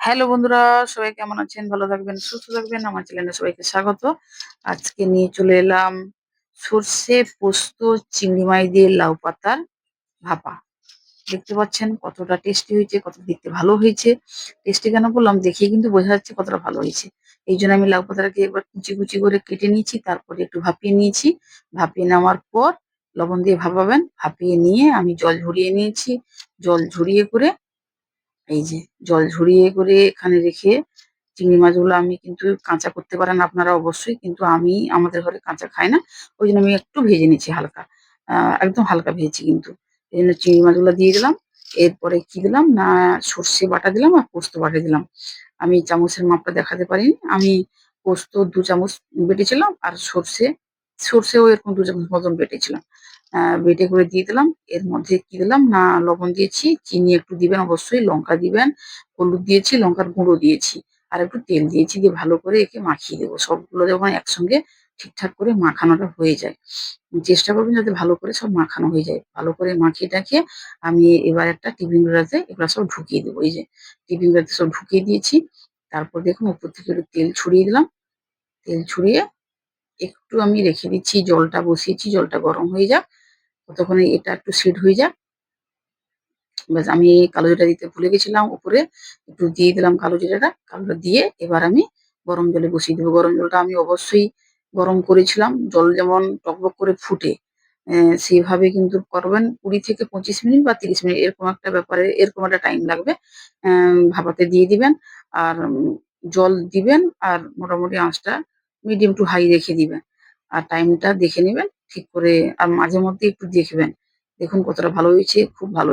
Hello বন্ধুরা, সবাই কেমন আছেন? ভালো থাকবেন, সুস্থ থাকবেন। আমার চ্যানেলে সবাইকে স্বাগত। আজকে নিয়ে চলে এলাম সর্ষে পোস্ত চিংড়ি মাছ দিয়ে লাউ পাতার ভাপা। দেখতে পাচ্ছেন কতটা টেস্টি হয়েছে কত দেখতে ভালো হয়েছে। টেস্টি কেন বললাম দেখিয়ে কিন্তু বোঝা যাচ্ছে কতটা ভালো হয়েছে। এই জন্য আমি লাউ পাতাটাকে একবার কুচি কুচি করে কেটে নিয়েছি, তারপরে একটু ভাপিয়ে নিয়েছি। ভাপিয়ে নেওয়ার পর লবণ দিয়ে ভাপাবেন। ভাপিয়ে নিয়ে আমি জল ঝরিয়ে নিয়েছি। জল ঝরিয়ে করে এই যে জল ঝরিয়ে করে এখানে রেখে চিংড়ি মাছগুলো আমি কিন্তু কাঁচা করতে পারেন আপনারা অবশ্যই, কিন্তু আমি আমাদের ঘরে কাঁচা খাই না। ওই জন্য আমি একটু ভেজে নিচ্ছি হালকা। একদম হালকা ভেজেছি কিন্তু। এই জন্য চিংড়ি মাছগুলো দিয়ে দিলাম। এরপরে কি দিলাম? না, সর্ষে বাটা দিলাম আর পোস্ত বাটা দিলাম। আমি চামচের মাপটা দেখাতে পারিনি। আমি পোস্ত দু চামচ বেটেছিলাম আর সর্ষে সর্ষেও এরকম দু চামচ মতন বেটেছিলাম বেটে করে দিয়ে দিলাম। এর মধ্যে কি দিলাম? না, লবণ দিয়েছি। চিনি একটু দিবেন, অবশ্যই। লঙ্কা দিবেন, হলুদ দিয়েছি, লঙ্কার গুঁড়ো দিয়েছি। আর একটু তেল দিয়েছি দিয়ে ভালো করে একে মাখিয়ে দেবো। সবগুলো যখন একসঙ্গে ঠিকঠাক করে মাখানোটা হয়ে যায়। চেষ্টা করবেন যাতে ভালো করে সব মাখানো হয়ে যায়। ভালো করে মাখিয়ে টাখিয়ে আমি এবার একটা টিফিন বেড়াতে এগুলো সব ঢুকিয়ে দেবো। এই যে টিফিন বেড়াতে সব ঢুকিয়ে দিয়েছি। তারপর দেখুন, উপর থেকে একটু তেল ছড়িয়ে দিলাম। তেল ছড়িয়ে একটু আমি রেখে দিচ্ছি জলটা বসিয়েছি জলটা গরম হয়ে যাক। ততক্ষণে এটা একটু সিড হয়ে যাক। ব্যাস আমি কালো জিরা দিতে ভুলে গেছিলাম উপরে একটু দিয়ে দিলাম কালো জিরাটা। কালোটা দিয়ে এবার আমি গরম জলে বসিয়ে দেবো। গরম জলটা আমি অবশ্যই গরম করেছিলাম জল যেমন টকবক করে ফুটে আহ, সেইভাবে কিন্তু করবেন। কুড়ি থেকে পঁচিশ মিনিট বা তিরিশ মিনিট এরকম একটা ব্যাপারে এরকম একটা টাইম লাগবে। ভাপাতে দিয়ে দিবেন আর জল দিবেন আর মোটামুটি আঁচটা মিডিয়াম টু হাই রেখে দিবেন। আর টাইমটা দেখে নেবেন, ঠিক করে, আর মাঝে মধ্যে একটু দেখবেন। দেখুন কতটা ভালো হয়েছে, খুব ভালো